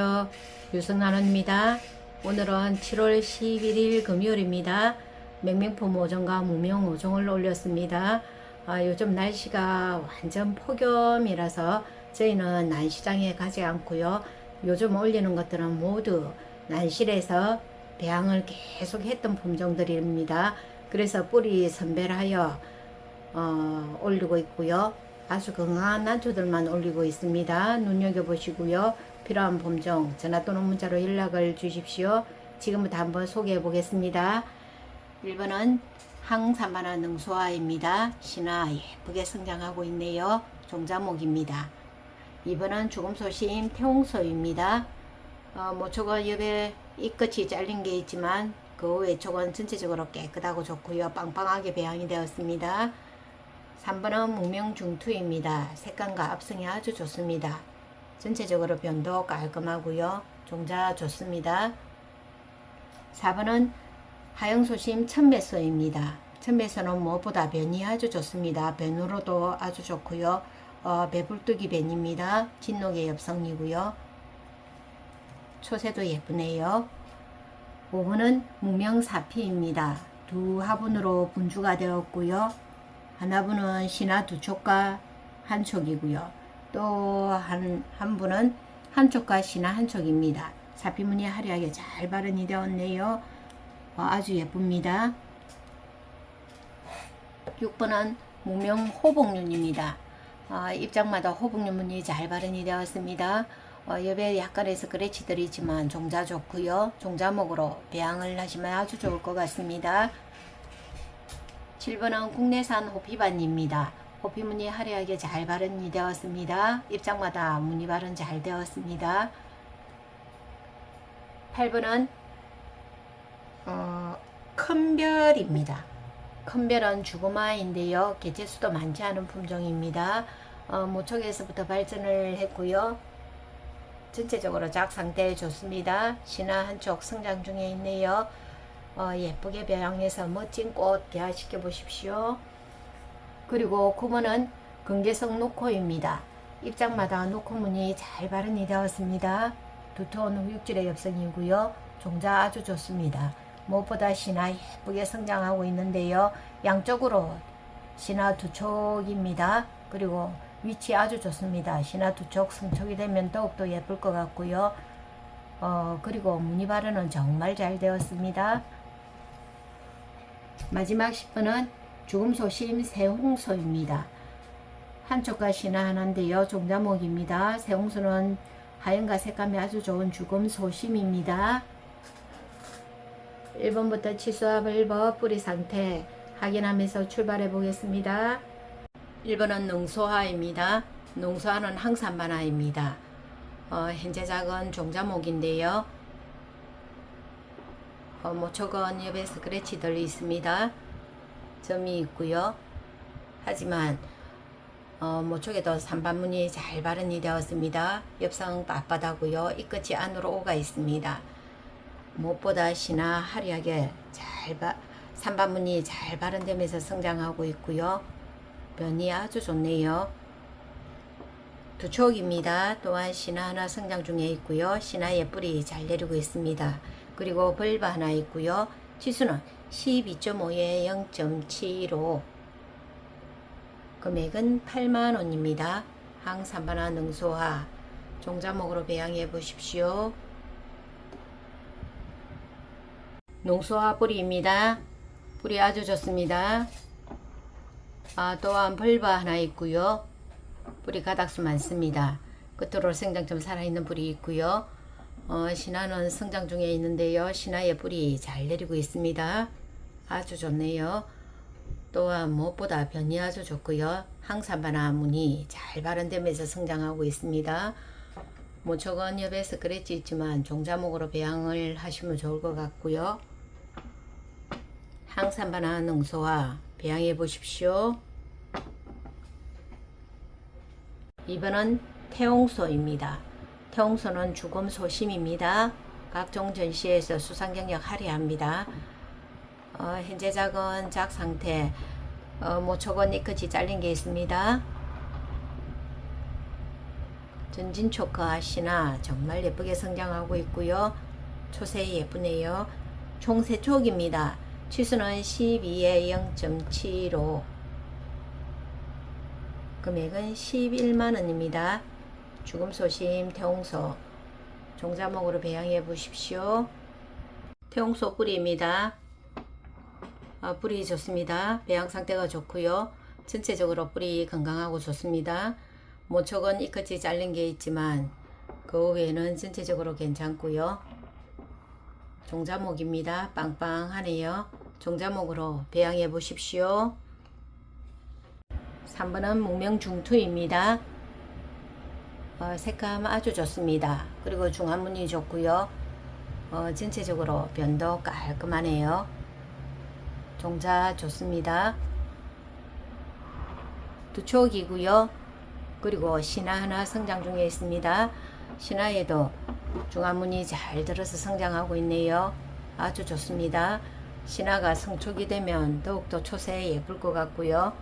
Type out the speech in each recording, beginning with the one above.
안녕하세요. 유성나누입니다. 오늘은 7월 11일 금요일입니다. 맹맹품 5종과 무명 5종을 올렸습니다. 아, 요즘 날씨가 완전 폭염이라서 저희는 난시장에 가지 않고요. 요즘 올리는 것들은 모두 난실에서 배양을 계속 했던 품종들입니다. 그래서 뿌리 선별하여 어, 올리고 있고요. 아주 건강한 난초들만 올리고 있습니다. 눈여겨보시고요. 필요한 품종 전화 또는 문자로 연락을 주십시오. 지금부터 한번 소개해 보겠습니다. 1번은 항산화나 능소화입니다. 신화 예쁘게 성장하고 있네요. 종자목입니다. 2번은 죽음 소심 태홍소입니다. 어, 모초가 옆에 이 끝이 잘린 게 있지만 그 외촉은 전체적으로 깨끗하고 좋고요. 빵빵하게 배양이 되었습니다. 3번은 무명중투입니다. 색감과 합성이 아주 좋습니다. 전체적으로 변도 깔끔하고요. 종자 좋습니다. 4번은 하영소심 천배소입니다. 천배소는 무엇보다 변이 아주 좋습니다. 변으로도 아주 좋고요. 어, 배불뚝이 변입니다. 진녹의 엽성이고요. 초세도 예쁘네요. 5번은 무명사피입니다. 두 화분으로 분주가 되었고요. 하나분은 신화 두 촉과 한 촉이고요. 또 한 한 분은 한 촉과 신화 한 촉입니다. 사피무늬 화려하게 잘 발현이 되었네요. 어, 아주 예쁩니다. 6번은 무명 호복륜입니다. 어, 입장마다 호복륜 무늬 잘 발현이 되었습니다. 어, 옆에 약간의 스크래치들이 있지만 종자 좋고요. 종자목으로 배양을 하시면 아주 좋을 것 같습니다. 7번은 국내산 호피반입니다. 호피 무늬 화려하게 잘 발현이 되었습니다. 입장마다 무늬 발현 잘 되었습니다. 8번은 어, 큰 별입니다. 큰 별은 주고마인데요. 개체수도 많지 않은 품종입니다. 어, 모촉에서부터 발전을 했고요. 전체적으로 작 상태 좋습니다. 신화 한쪽 성장 중에 있네요. 어, 예쁘게 배양해서 멋진 꽃 개화시켜 보십시오. 그리고 9번은 근계성 노코입니다. 입장마다 노코 무늬 잘 발현이 되었습니다. 두터운 후육질의 엽성이고요. 종자 아주 좋습니다. 무엇보다 신화 예쁘게 성장하고 있는데요. 양쪽으로 신화 두 촉입니다. 그리고 위치 아주 좋습니다. 신화 두촉 승촉이 되면 더욱더 예쁠 것 같고요. 어, 그리고 무늬 발현은 정말 잘 되었습니다. 마지막 10번은 죽음 소심 새홍소입니다. 한쪽과 신화 하나인데요. 종자목입니다. 새홍소는 하얀과 색감이 아주 좋은 죽음 소심입니다. 1번부터 치수와 벌버 뿌리 상태 확인하면서 출발해 보겠습니다. 1번은 능소화입니다. 농소화는 항산반화입니다. 어, 현재 작은 종자목인데요. 어, 모촉은 옆에 스크래치들이 있습니다. 점이 있고요. 하지만 어, 모촉에도 산반문이 잘 발현이 되었습니다. 옆상 빳빳하고요. 이 끝이 안으로 오가 있습니다. 무엇보다 신화 화려하게 잘 바, 산반문이 잘 발현되면서 성장하고 있고요. 변이 아주 좋네요. 두 촉입니다. 또한 신화 하나 성장 중에 있고요. 신화의 뿌리 잘 내리고 있습니다. 그리고 벌바 하나 있고요. 치수는 12.5에 0.75 금액은 8만원입니다. 항산반화 능소화 종자목으로 배양해 보십시오. 농소화 뿌리입니다. 뿌리 아주 좋습니다. 아, 또한 벌바 하나 있고요. 뿌리 가닥수 많습니다. 끝으로 생장 좀 살아있는 뿌리 있고요. 어, 신화는 성장 중에 있는데요. 신화의 뿌리 잘 내리고 있습니다. 아주 좋네요. 또한 무엇보다 변이 아주 좋고요. 항산반화 무늬 잘 발현되면서 성장하고 있습니다. 모촉은 옆에 스크래치 있지만 종자목으로 배양을 하시면 좋을 것 같고요. 항산반화 능소화 배양해 보십시오. 2번은 태홍소입니다. 태홍소는 죽음 소심입니다. 각종 전시에서 수상 경력 화려합니다. 어, 현재 작은 작 상태, 어, 모촉은 이끝이 잘린 게 있습니다. 전진 초카 신화 정말 예쁘게 성장하고 있고요. 초세 예쁘네요. 총 세촉입니다 치수는 12에 0.75 금액은 11만원입니다. 죽음소심 태홍소 종자목으로 배양해 보십시오. 태홍소 뿌리입니다. 아, 뿌리 좋습니다. 배양 상태가 좋고요. 전체적으로 뿌리 건강하고 좋습니다. 모촉은 이 끝이 잘린 게 있지만 그 외에는 전체적으로 괜찮고요. 종자목입니다. 빵빵하네요. 종자목으로 배양해 보십시오. 3번은 무명중투입니다. 어, 색감 아주 좋습니다. 그리고 중안무늬 좋고요. 어, 전체적으로 변도 깔끔하네요. 종자 좋습니다. 두 촉이고요. 그리고 신화 하나 성장 중에 있습니다. 신화에도 중안무늬 잘 들어서 성장하고 있네요. 아주 좋습니다. 신화가 성촉이 되면 더욱더 초세에 예쁠 것 같고요.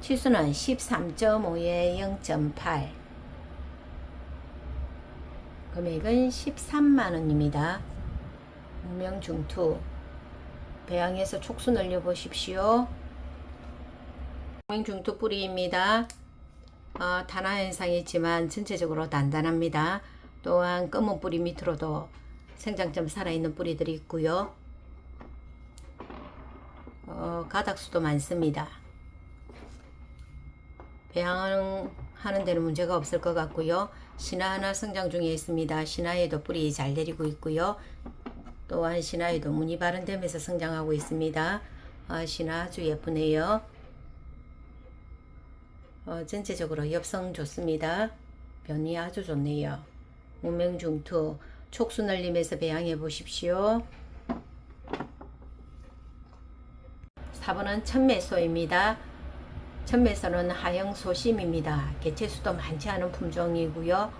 치수는 13.5에 0.8 금액은 13만원입니다. 무명중투 배양해서 촉수 늘려 보십시오. 무명중투 뿌리입니다. 어, 단화 현상이 있지만 전체적으로 단단합니다. 또한 검은 뿌리 밑으로도 생장점 살아있는 뿌리들이 있고요. 어, 가닥수도 많습니다. 배양하는 데는 문제가 없을 것 같고요. 신화 하나 성장 중에 있습니다. 신화에도 뿌리 잘 내리고 있고요. 또한 신화에도 무늬 발현되면서 성장하고 있습니다. 아, 신화 아주 예쁘네요. 어, 전체적으로 엽성 좋습니다. 변이 아주 좋네요. 무명중투 촉수 늘림에서 배양해 보십시오. 4번은 천매소입니다. 천매소는 하영 소심입니다. 개체수도 많지 않은 품종이고요.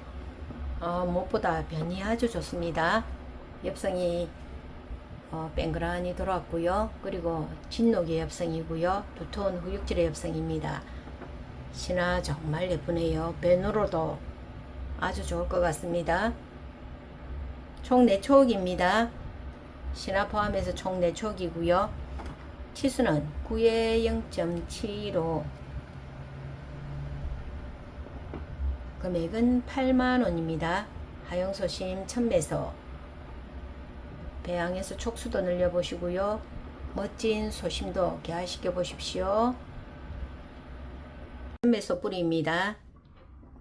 어, 무엇보다 변이 아주 좋습니다. 엽성이 어, 뺑그란히 돌았고요. 그리고 진녹의 엽성이고요. 두터운 후육질의 엽성입니다. 신화 정말 예쁘네요. 변으로도 아주 좋을 것 같습니다. 총 4촉입니다. 신화 포함해서 총 4촉이고요. 치수는 9에 0.75 금액은 8만원입니다. 하영소심 천매소 배양해서 촉수도 늘려보시고요. 멋진 소심도 개화시켜 보십시오. 천매소 뿌리입니다.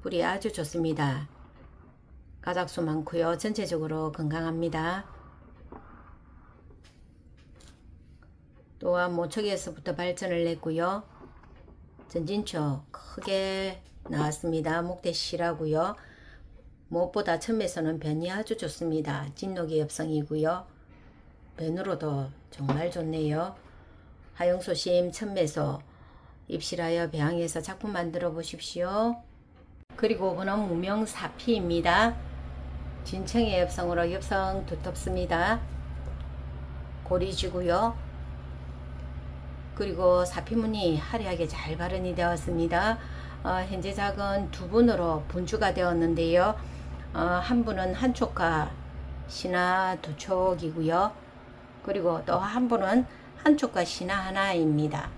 뿌리 아주 좋습니다. 가닥수 많고요. 전체적으로 건강합니다. 또한 모척에서부터 발전을 냈고요. 전진초 크게 나왔습니다. 목대실하고요. 무엇보다 처음에서는 변이 아주 좋습니다. 진녹의 엽성이고요. 변으로도 정말 좋네요. 하영소심 천매소 입실하여 배양해서 작품 만들어 보십시오. 그리고 그는 무명사피입니다. 진청의 엽성으로 엽성 두텁습니다. 고리지고요. 그리고 사피문이 화려하게 잘 발현이 되었습니다. 어, 현재 작은 두 분으로 분주가 되었는데요. 어, 한 분은 한쪽과 신화 두 촉이고요. 그리고 또 한 분은 한쪽과 신화 하나입니다.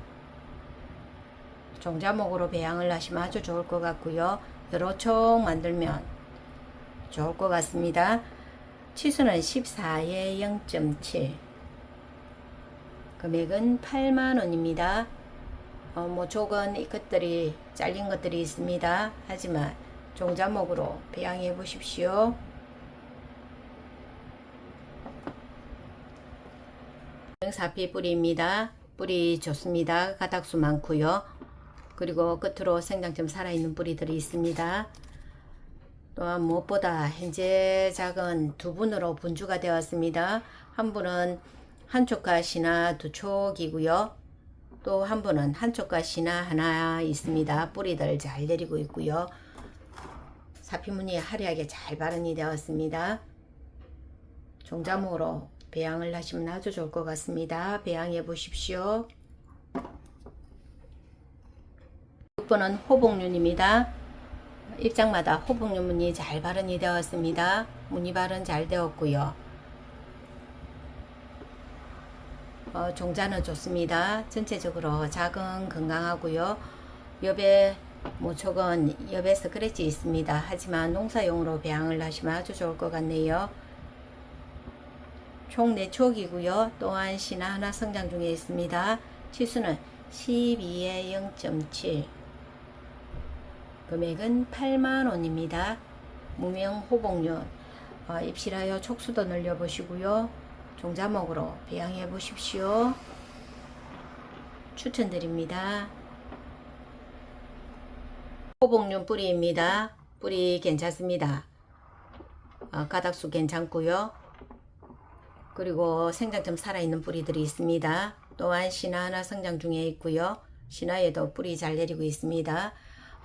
종자목으로 배양을 하시면 아주 좋을 것 같고요. 여러 촉 만들면 좋을 것 같습니다. 치수는 14에 0.7 금액은 8만원입니다. 어, 뭐 족은 이것들이 잘린 것들이 있습니다. 하지만 종자목으로 배양해 보십시오. 사피 뿌리입니다. 뿌리 좋습니다. 가닥수 많고요. 그리고 끝으로 생장점 살아있는 뿌리들이 있습니다. 또한 무엇보다 현재 작은 두 분으로 분주가 되었습니다. 한 분은 한쪽과 신화 두 촉이고요. 또 한 분은 한쪽과 신화 하나 있습니다. 뿌리들 잘 내리고 있고요. 사피무늬 화려하게 잘 발현이 되었습니다. 종자목으로 배양을 하시면 아주 좋을 것 같습니다. 배양해 보십시오. 6번은 호복륜입니다. 입장마다 호복용 무늬 잘 발현이 되었습니다. 무늬 발현 잘 되었고요. 어, 종자는 좋습니다. 전체적으로 작은 건강하고요. 옆에 모촉은 옆에 스크래치 있습니다. 하지만 농사용으로 배양을 하시면 아주 좋을 것 같네요. 총 4촉이고요. 또한 신화 하나 성장 중에 있습니다. 치수는 12에 0.7 금액은 8만원입니다. 무명 호복륜 어, 입실하여 촉수도 늘려보시고요. 종자목으로 배양해 보십시오. 추천드립니다. 호복륜 뿌리입니다. 뿌리 괜찮습니다. 어, 가닥수 괜찮고요. 그리고 생장점 살아있는 뿌리들이 있습니다. 또한 신화 하나 성장 중에 있고요. 신화에도 뿌리 잘 내리고 있습니다.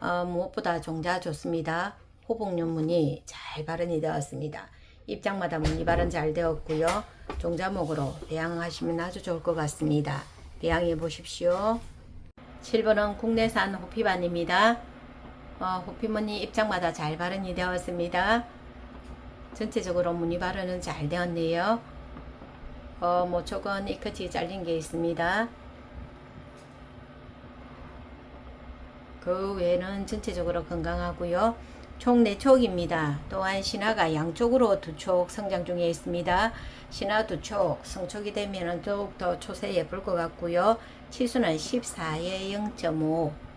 어, 무엇보다 종자 좋습니다. 호복륜 무늬 잘 발현이 되었습니다. 입장마다 무늬 발현 잘 되었고요. 종자목으로 배양하시면 아주 좋을 것 같습니다. 배양해 보십시오. 7번은 국내산 호피반입니다. 어, 호피무늬 입장마다 잘 발현이 되었습니다. 전체적으로 무늬 발현은 잘 되었네요. 어, 모촉은 이끝이 잘린 게 있습니다. 그 외에는 전체적으로 건강하고요. 총 4촉입니다. 또한 신화가 양쪽으로 두 촉 성장 중에 있습니다. 신화 두촉 성촉이 되면 더욱더 초세 예쁠 것 같고요. 치수는 14에 0.5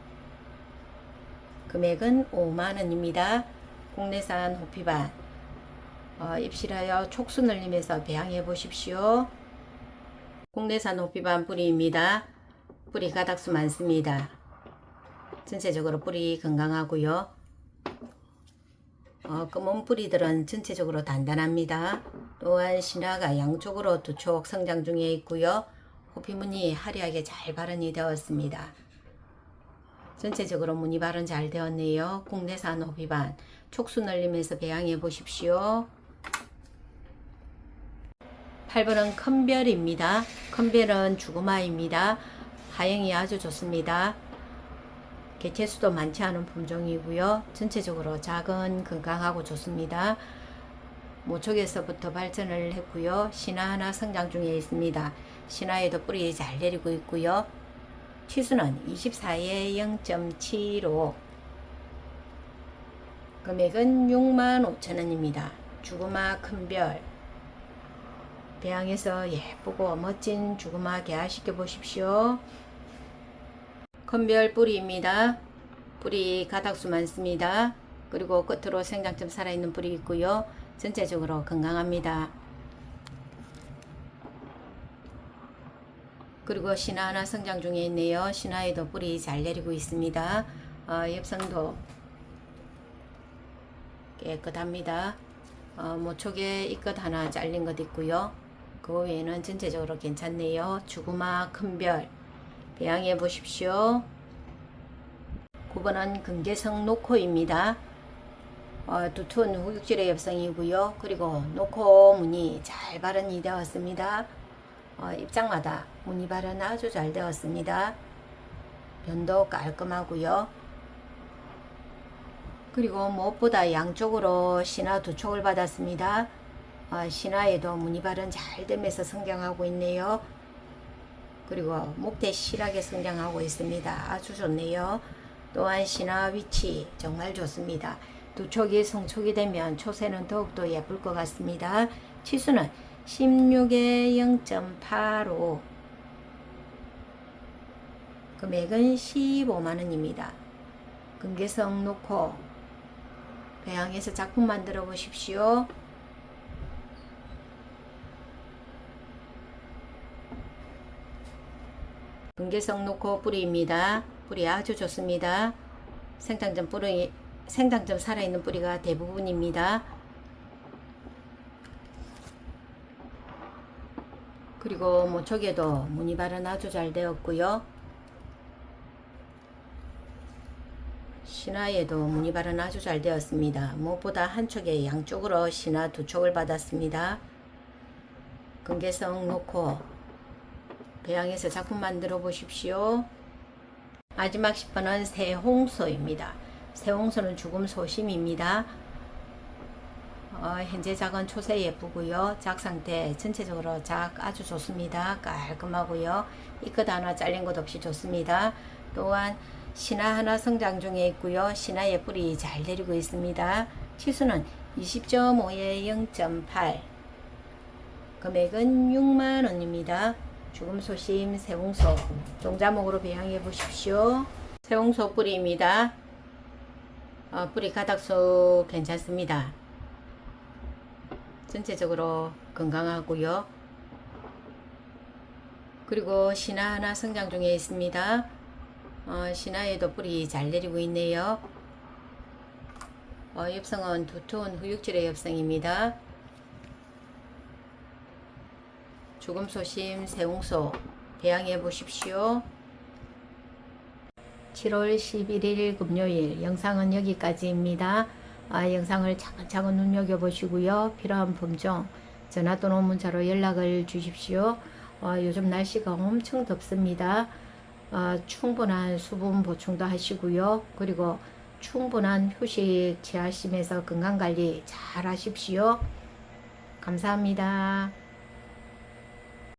금액은 5만원입니다. 국내산 호피반 어, 입실하여 촉수 늘림에서 배양해 보십시오. 국내산 호피반 뿌리입니다. 뿌리 가닥수 많습니다. 전체적으로 뿌리 건강하고요. 어, 검은 뿌리들은 전체적으로 단단합니다. 또한 신화가 양쪽으로 두촉 성장 중에 있고요. 호피무늬 화려하게 잘 발현이 되었습니다. 전체적으로 무늬 발현 잘 되었네요. 국내산 호피반 촉수 늘림에서 배양해 보십시오. 8번은 컨별입니다. 컨별은 죽음아입니다. 하영이 아주 좋습니다. 개체수도 많지 않은 품종이고요. 전체적으로 작은 건강하고 좋습니다. 모촉에서부터 발전을 했고요. 신화 하나 성장 중에 있습니다. 신화에도 뿌리 잘 내리고 있고요. 치수는 24에 0.75 금액은 65,000원입니다. 죽음아 큰별 배양해서 예쁘고 멋진 죽음아 개화시켜 보십시오. 컨별 뿌리입니다. 뿌리 가닥수 많습니다. 그리고 끝으로 생장점 살아있는 뿌리 있고요. 전체적으로 건강합니다. 그리고 신화 하나 성장 중에 있네요. 신화에도 뿌리 잘 내리고 있습니다. 어, 엽성도 깨끗합니다. 어, 모촉에 이끝 하나 잘린 것 있고요. 그 외에는 전체적으로 괜찮네요. 주구마 큰별 배양해 보십시오. 9번은 금계성 노코입니다. 어, 두툰 후육질의 엽성이고요. 그리고 노코 무늬 잘 발현이 되었습니다. 어, 입장마다 무늬 발현 아주 잘 되었습니다. 변도 깔끔하고요. 그리고 무엇보다 양쪽으로 신화 두 촉을 받았습니다. 어, 신화에도 무늬 발현 잘 되면서 성장하고 있네요. 그리고 목대 실하게 성장하고 있습니다. 아주 좋네요. 또한 신화 위치 정말 좋습니다. 두 촉이 성촉이 되면 초세는 더욱더 예쁠 것 같습니다. 치수는 16에 0.85 금액은 15만원입니다. 금계성 놓고 배양해서 작품 만들어 보십시오. 금계성 놓고 뿌리입니다. 뿌리 아주 좋습니다. 생장점 뿌리, 생장점 살아있는 뿌리가 대부분입니다. 그리고 모촉에도 무늬 발현 아주 잘 되었고요. 신화에도 무늬 발현 아주 잘 되었습니다. 무엇보다 한쪽에 양쪽으로 신화 두 촉을 받았습니다. 금계성 놓고 배양해서 작품 만들어 보십시오. 마지막 10번은 새홍소입니다. 새홍소는 죽음 소심입니다. 어, 현재 작은 초세 예쁘고요. 작 상태 전체적으로 작 아주 좋습니다. 깔끔하고요. 이끝 하나 잘린 것 없이 좋습니다. 또한 신화 하나 성장 중에 있고요. 신화의 뿌리 잘 내리고 있습니다. 치수는 20.5에 0.8 금액은 6만 원입니다. 죽음 소심 새홍소 종자목으로 배양해 보십시오. 새홍소 뿌리입니다. 어, 뿌리 가닥수 괜찮습니다. 전체적으로 건강하고요. 그리고 신화 하나 성장 중에 있습니다. 어, 신화에도 뿌리 잘 내리고 있네요. 어, 엽성은 두터운 후육질의 엽성입니다. 죽음 소심 새홍소 배양해 보십시오. 7월 11일 금요일 영상은 여기까지입니다. 아, 영상을 차근차근 눈여겨보시고요. 필요한 품종 전화 또는 문자로 연락을 주십시오. 어, 요즘 날씨가 엄청 덥습니다. 어, 충분한 수분 보충도 하시고요. 그리고 충분한 휴식 취하시면서 건강관리 잘 하십시오. 감사합니다.